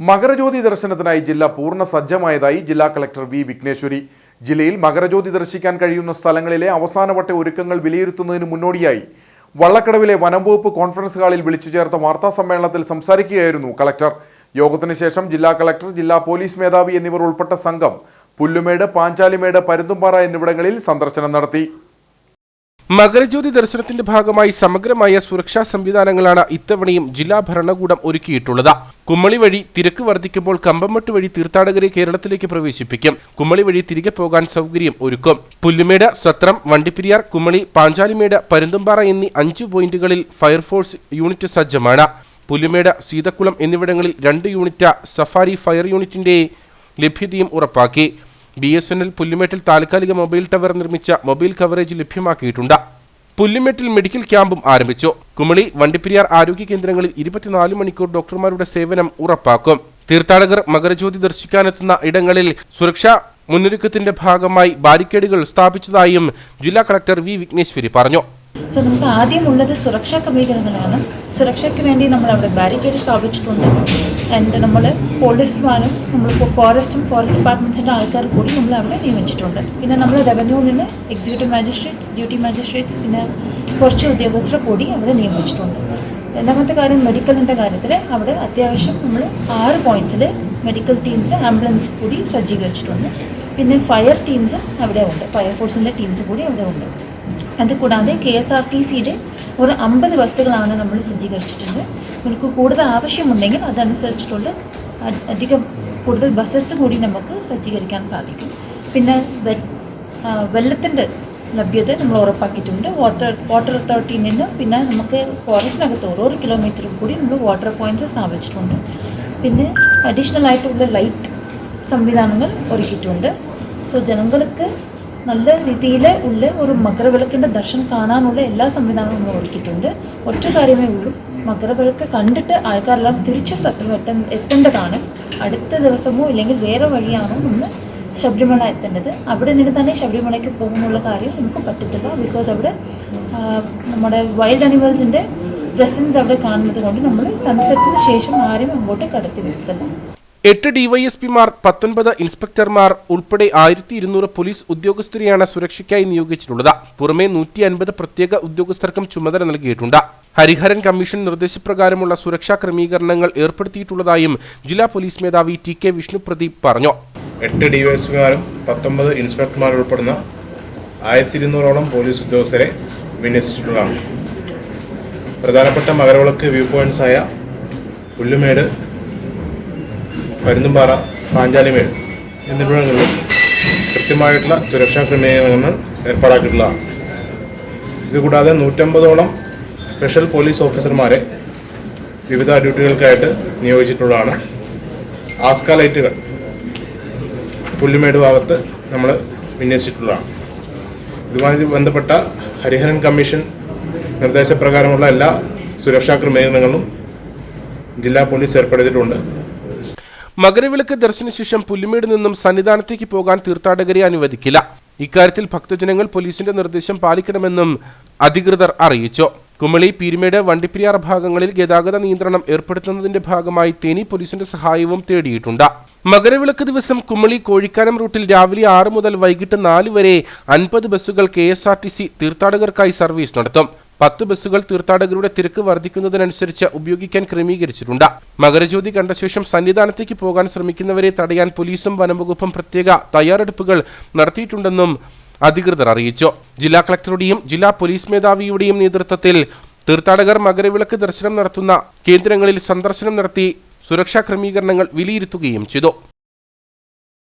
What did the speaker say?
മകരജ്യോതി ദർശനത്തിനായി ജില്ല പൂർണ സജ്ജമായതായി ജില്ലാ കളക്ടർ വി വിഘ്നേശ്വരി. ജില്ലയിൽ മകരജ്യോതി ദർശിക്കാൻ കഴിയുന്ന സ്ഥലങ്ങളിലെ അവസാനവട്ട ഒരുക്കങ്ങൾ വിലയിരുത്തുന്നതിന് മുന്നോടിയായി വള്ളക്കടവിലെ വനംവകുപ്പ് കോൺഫറൻസ് ഹാളിൽ വിളിച്ചു ചേർത്ത വാർത്താ സമ്മേളനത്തിൽ സംസാരിക്കുകയായിരുന്നു കളക്ടർ. യോഗത്തിന് ശേഷം ജില്ലാ കളക്ടർ ജില്ലാ പോലീസ് മേധാവി എന്നിവർ ഉൾപ്പെട്ട സംഘം പുല്ലുമേട് പാഞ്ചാലിമേട് പരുന്തുംപാറ എന്നിവിടങ്ങളിൽ സന്ദർശനം നടത്തി. മകരജ്യോതി ദർശനത്തിന്റെ ഭാഗമായി സമഗ്രമായ സുരക്ഷാ സംവിധാനങ്ങളാണ് ഇത്തവണയും ജില്ലാ ഭരണകൂടം ഒരുക്കിയിട്ടുള്ളത്. കുമ്മളി വഴി തിരക്ക് വർദ്ധിക്കുമ്പോൾ കമ്പംമട്ട് വഴി തീർത്ഥാടകരെ കേരളത്തിലേക്ക് പ്രവേശിപ്പിക്കും. കുമ്മളി വഴി തിരികെ പോകാൻ സൗകര്യം ഒരുക്കും. പുല്ലുമേട് സത്രം വണ്ടിപ്പിരിയാർ കുമ്മളി പാഞ്ചാലിമേട് പരുന്തുംപാറ എന്നീ അഞ്ച് പോയിന്റുകളിൽ ഫയർഫോഴ്സ് യൂണിറ്റ് സജ്ജമാണ്. പുല്ലുമേട് സീതക്കുളം എന്നിവിടങ്ങളിൽ രണ്ട് യൂണിറ്റ് സഫാരി ഫയർ യൂണിറ്റിന്റെ ലഭ്യതയും ഉറപ്പാക്കി. ബി എസ് എൻ എൽ പുല്ലുമേട്ടിൽ താൽക്കാലിക മൊബൈൽ ടവർ നിർമ്മിച്ച മൊബൈൽ കവറേജ് ലഭ്യമാക്കിയിട്ടുണ്ട്. പുല്ലുമേട്ടിൽ മെഡിക്കൽ ക്യാമ്പും ആരംഭിച്ചു. കുമളി വണ്ടിപ്പെരിയാർ ആരോഗ്യ കേന്ദ്രങ്ങളിൽ ഇരുപത്തിനാല് മണിക്കൂർ ഡോക്ടർമാരുടെ സേവനം ഉറപ്പാക്കും. തീർത്ഥാടകർ മകരജ്യോതി ദർശിക്കാനെത്തുന്ന ഇടങ്ങളിൽ സുരക്ഷാ മുന്നൊരുക്കത്തിന്റെ ഭാഗമായി ബാരിക്കേഡുകൾ സ്ഥാപിച്ചതായും ജില്ലാ കളക്ടർ വി വിഘ്നേശ്വരി പറഞ്ഞു. സോ നമുക്ക് ആദ്യമുള്ളത് സുരക്ഷാ ക്രമീകരണങ്ങളാണ്. സുരക്ഷയ്ക്ക് വേണ്ടി നമ്മൾ അവിടെ ബാരിക്കേഡ് സ്ഥാപിച്ചിട്ടുണ്ട്. ആൻഡ് നമ്മൾ പോലീസുമാരും നമ്മളിപ്പോൾ ഫോറസ്റ്റും ഫോറസ്റ്റ് ഡിപ്പാർട്ട്മെന്റ്സിന്റെ ആൾക്കാർ കൂടി നമ്മൾ അവിടെ നിയമിച്ചിട്ടുണ്ട്. പിന്നെ നമ്മൾ റവന്യൂവിൽ നിന്ന് എക്സിക്യൂട്ടീവ് മാജിസ്ട്രേറ്റ്സ് ഡ്യൂട്ടി മാജിസ്ട്രേറ്റ്സ് പിന്നെ കുറച്ച് ഉദ്യോഗസ്ഥരെ കൂടി അവിടെ നിയമിച്ചിട്ടുണ്ട്. രണ്ടാമത്തെ കാര്യം മെഡിക്കലിന്റെ കാര്യത്തിൽ അവിടെ അത്യാവശ്യം നമ്മൾ ആറ് പോയിന്റ്സിൽ മെഡിക്കൽ ടീംസ് ആംബുലൻസ് കൂടി സജ്ജീകരിച്ചിട്ടുണ്ട്. പിന്നെ ഫയർ ടീംസും അവിടെ ഉണ്ട്. ഫയർഫോഴ്സിന്റെ ടീംസ് കൂടി അവിടെ ഉണ്ട്. അതുകൂടാതെ കെ എസ് ആർ ടി സിയുടെ ഒരു അമ്പത് ബസ്സുകളാണ് നമ്മൾ സജ്ജീകരിച്ചിട്ടുണ്ട്. നമുക്ക് കൂടുതൽ ആവശ്യമുണ്ടെങ്കിൽ അതനുസരിച്ചിട്ടുള്ള അധികം കൂടുതൽ ബസ്സസ് കൂടി നമുക്ക് സജ്ജീകരിക്കാൻ സാധിക്കും. പിന്നെ വെള്ളത്തിന്റെ ലഭ്യത നമ്മൾ ഉറപ്പാക്കിയിട്ടുണ്ട്. വാട്ടർ വാട്ടർ അതോറിറ്റിയിൽ നിന്ന് പിന്നെ നമുക്ക് ഫോറസ്റ്റിനകത്ത് ഓരോ കിലോമീറ്ററും കൂടി നമ്മൾ വാട്ടർ പോയിന്റ്സ് സ്ഥാപിച്ചിട്ടുണ്ട്. പിന്നെ അഡീഷണൽ ആയിട്ടുള്ള ലൈറ്റ് സംവിധാനങ്ങൾ ഒരുക്കിയിട്ടുണ്ട്. സോ ജനങ്ങൾക്ക് നല്ല രീതിയിൽ ഉള്ള ഒരു മകരവിളക്കിന്റെ ദർശനം കാണാനുള്ള എല്ലാ സംവിധാനവും നമ്മൾ ഒരുക്കിയിട്ടുണ്ട്. ഒറ്റ കാര്യമേ ഉള്ളൂ. മകരവിളക്ക് കണ്ടിട്ട് ആൾക്കാരെല്ലാം തിരിച്ച് സത്യം എത്ത എത്തേണ്ടതാണ്. അടുത്ത ദിവസമോ ഇല്ലെങ്കിൽ വേറെ വഴിയാണോ നമ്മൾ ശബരിമല എത്തേണ്ടത്. അവിടെ നിന്ന് തന്നെ ശബരിമലയ്ക്ക് പോകുന്നുള്ള കാര്യം നമുക്ക് പറ്റത്തില്ല. ബിക്കോസ് അവിടെ നമ്മുടെ വൈൽഡ് അനിമൽസിന്റെ പ്രസൻസ് അവിടെ കാണുന്നത് കൊണ്ട് നമ്മൾ സൺസെറ്റിന് ശേഷം ആരും അങ്ങോട്ട് കടത്തി നിർത്തില്ല എട്ട് ഡിവൈഎസ്പിമാർ പത്തൊൻപത് ഇൻസ്പെക്ടർമാർ ഉൾപ്പെടെ ആയിരത്തി ഇരുന്നൂറ് പോലീസ് ഉദ്യോഗസ്ഥരെയാണ് സുരക്ഷയ്ക്കായി നിയോഗിച്ചിട്ടുള്ളത്. പുറമെ നൂറ്റി അൻപത് പ്രത്യേക ഉദ്യോഗസ്ഥർക്കും ചുമതല നൽകിയിട്ടുണ്ട്. ഹരിഹരൻ കമ്മീഷൻ നിർദ്ദേശപ്രകാരമുള്ള സുരക്ഷാ ക്രമീകരണങ്ങൾ ഏർപ്പെടുത്തിയിട്ടുള്ളതായും ജില്ലാ പോലീസ് മേധാവി ടി കെ വിഷ്ണുപ്രദീപ് പറഞ്ഞു. എട്ട് ഡിവൈഎസ്പിമാരും പത്തൊമ്പത് ഇൻസ്പെക്ടർമാരും ഉൾപ്പെടുന്ന ആയിരത്തി ഇരുന്നൂറോളം പോലീസ് ഉദ്യോഗസ്ഥരെ വിന്യസിച്ചിട്ടുള്ളതാണ്. പ്രധാനപ്പെട്ട മകരവിളക്ക് വ്യൂ പോയിന്റ്സായ പുല്ലുമേട് പരുന്തുംപാറ പാഞ്ചാലിമേൽ എന്നിവിടങ്ങളിലും കൃത്യമായിട്ടുള്ള സുരക്ഷാ ക്രമീകരണങ്ങൾ ഏർപ്പാടാക്കിയിട്ടുള്ളതാണ് ഇതുകൂടാതെ നൂറ്റമ്പതോളം സ്പെഷ്യൽ പോലീസ് ഓഫീസർമാരെ വിവിധ ഡ്യൂട്ടികൾക്കായിട്ട് നിയോഗിച്ചിട്ടുള്ളതാണ്. ആസ്ക ലൈറ്റുകൾ പുല്ലുമേട് ഭാഗത്ത് നമ്മൾ വിന്യസിച്ചിട്ടുള്ളതാണ്. ഇതുമായി ബന്ധപ്പെട്ട ഹരിഹരൻ കമ്മീഷൻ നിർദ്ദേശപ്രകാരമുള്ള എല്ലാ സുരക്ഷാ ക്രമീകരണങ്ങളും ജില്ലാ പോലീസ് ഏർപ്പെടുത്തിയിട്ടുണ്ട്. മകരവിളക്ക് ദർശനശേഷം പുല്ലുമേട് നിന്നും സന്നിധാനത്തേക്ക് പോകാൻ തീർത്ഥാടകരെ അനുവദിക്കില്ല. ഇക്കാര്യത്തിൽ ഭക്തജനങ്ങൾ പോലീസിന്റെ നിർദ്ദേശം പാലിക്കണമെന്നും അധികൃതർ അറിയിച്ചു. കുമളി പീരുമേട് വണ്ടിപ്പെരിയാർ ഭാഗങ്ങളിൽ ഗതാഗത നിയന്ത്രണം ഏർപ്പെടുത്തുന്നതിന്റെ ഭാഗമായി തേനി പോലീസിന്റെ സഹായവും തേടിയിട്ടുണ്ട്. മകരവിളക്ക് ദിവസം കുമളി കോഴിക്കാനം റൂട്ടിൽ രാവിലെ ആറ് മുതൽ വൈകിട്ട് നാല് വരെ അൻപത് ബസ്സുകൾ കെ തീർത്ഥാടകർക്കായി സർവീസ് നടത്തും. പത്ത് ബസ്സുകൾ തീർത്ഥാടകരുടെ തിരക്ക് വർദ്ധിക്കുന്നതിനനുസരിച്ച് ഉപയോഗിക്കാൻ ക്രമീകരിച്ചിട്ടുണ്ട്. മകരജ്യോതി കണ്ട ശേഷം സന്നിധാനത്തേക്ക് പോകാൻ ശ്രമിക്കുന്നവരെ തടയാൻ പോലീസും വനംവകുപ്പും പ്രത്യേക തയ്യാറെടുപ്പുകൾ നടത്തിയിട്ടുണ്ടെന്നും അധികൃതർ അറിയിച്ചു. ജില്ലാ കളക്ടറുടെയും ജില്ലാ പോലീസ് മേധാവിയുടെയും നേതൃത്വത്തിൽ തീർത്ഥാടകർ മകരവിളക്ക് ദർശനം നടത്തുന്ന കേന്ദ്രങ്ങളിൽ സന്ദർശനം നടത്തി സുരക്ഷാ ക്രമീകരണങ്ങൾ വിലയിരുത്തുകയും ചെയ്തു.